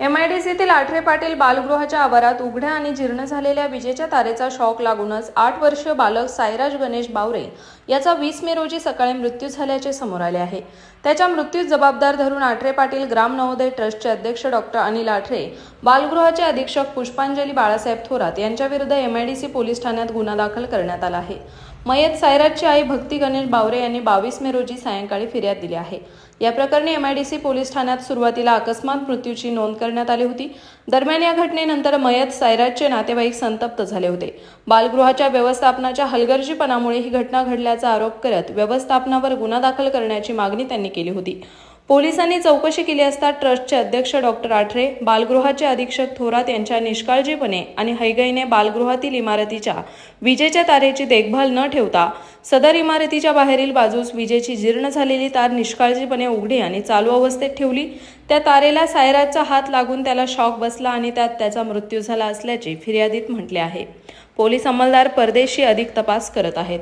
M I D सीतील आठरे पाटील बालगृहाच्या आवारात उघड्या आणि जीर्ण झालेल्या विजेच्या तारेचा शॉक लागूनच आठ वर्षीय बालक साईराज गणेश बावरे याचा वीस मे रोजी सकाळी मृत्यू झाल्याचे समोर आले आहे. त्याच्या मृत्यूस जबाबदार धरून आठरे पाटील ग्राम नवोदय ट्रस्टचे अध्यक्ष डॉक्टर अनिल आठरे बालगृहाचे अधीक्षक पुष्पांजली बाळासाहेब थोरात यांच्याविरुद्ध M I D C police ठाण्यात गुन्हा दाखल करण्यात आला आहे. मयत सायराजची आई भक्ती गणेश बावरे यांनी बावीस मे रोजी सायंकाळी फिर्याद दिली आहे. या प्रकरणी एमआयडीसी पोलीस ठाण्यात सुरुवातीला अकस्मात मृत्यूची नोंद करण्यात आली होती. दरम्यान या घटनेनंतर मयत सायराजचे नातेवाईक संतप्त झाले होते. बालगृहाच्या व्यवस्थापनाच्या हलगर्जीपणामुळे ही घटना घडल्याचा आरोप करत व्यवस्थापनावर गुन्हा दाखल करण्याची मागणी त्यांनी केली होती. पोलिसांनी चौकशी केली असता ट्रस्टचे अध्यक्ष डॉक्टर आठरे बालगृहाचे अधीक्षक थोरात यांच्या निष्काळजीपणे आणि हैगईने बालगृहातील इमारतीच्या विजेच्या तारेची देखभाल न ठेवता सदर इमारतीच्या बाहेरील बाजूस विजेची जीर्ण झालेली तार निष्काळजीपणे उघडी आणि चालू अवस्थेत ठेवली. त्या तारेला सायराजचा हात लागून त्याला शॉक बसला आणि त्यात त्याचा मृत्यू झाला असल्याचे फिर्यादीत म्हटले आहे. पोलीस अंमलदार परदेशी अधिक तपास करत आहेत.